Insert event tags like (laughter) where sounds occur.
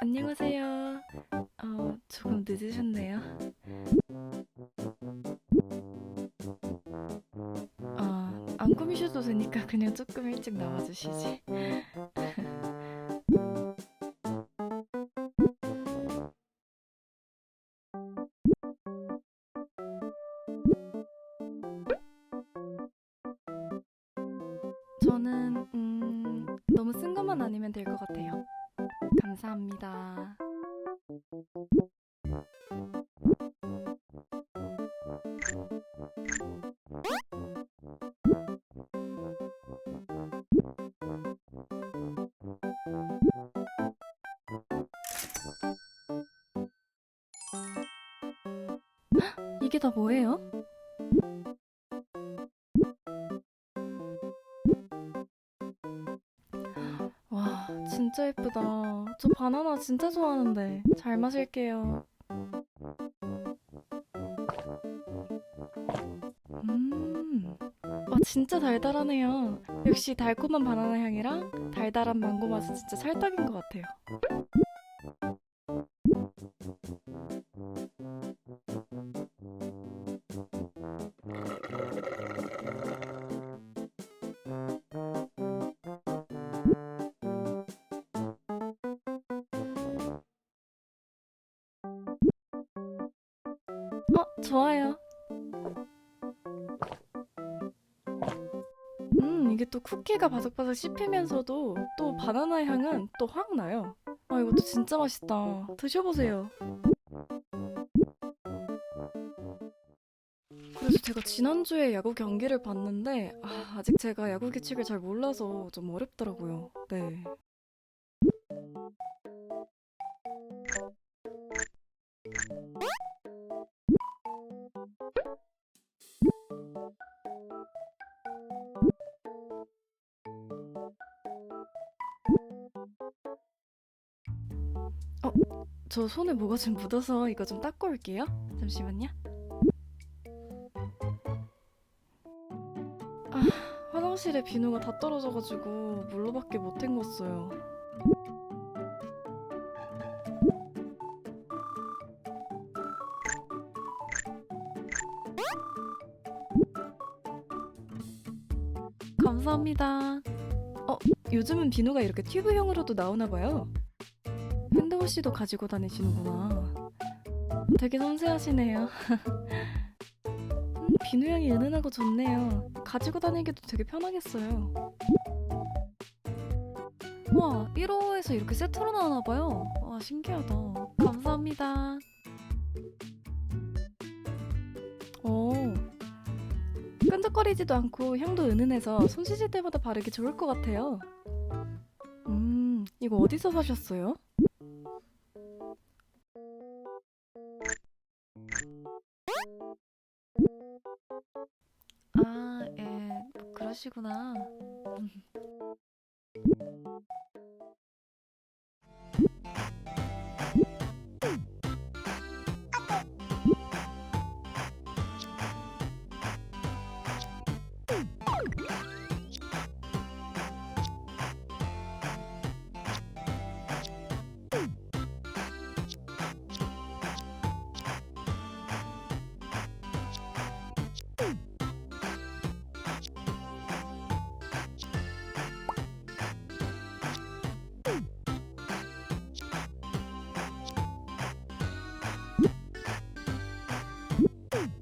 안녕하세요. 어, 조금 늦으셨네요. 아, 안 꾸미셔도 되니까 그냥 조금 일찍 나와주시지. 저는 음, 너무 쓴 것만 아니면 될 것 같아요. 감사합니다. 헉, 이게 다 뭐예요? 진짜 예쁘다. 저 바나나 진짜 좋아하는데. 잘 마실게요. 음, 와, 진짜 달달하네요. 역시 달콤한 바나나 향이랑 달달한 망고 맛은 진짜 찰떡인 것 같아요. 어, 좋아요. 음, 이게 또 쿠키가 바삭바삭 씹히면서도 또 바나나 향은 또 확 나요. 아, 이것도 진짜 맛있다. 드셔보세요. 그래서 제가 지난주에 야구 경기를 봤는데, 아, 아직 제가 야구 규칙을 잘 몰라서 좀 어렵더라고요. 네. 저 손에 뭐가 좀 묻어서 이거 좀 닦고 올게요. 잠시만요. 아, 화장실에 비누가 다 떨어져가지고 물로밖에 못 헹궜어요. 감사합니다. 어, 요즘은 비누가 이렇게 튜브형으로도 나오나 봐요. 핸드워 씨도 가지고 다니시는구나. 되게 섬세하시네요. (laughs) 음, 비누 향이 은은하고 좋네요. 가지고 다니기도 되게 편하겠어요. 와, 1호에서 이렇게 세트로 나오나 봐요. 와, 신기하다. 감사합니다. 오. 끈적거리지도 않고 향도 은은해서 손 씻을 때마다 바르기 좋을 것 같아요. 음, 이거 어디서 사셨어요? 아, 예, 그러시구나. you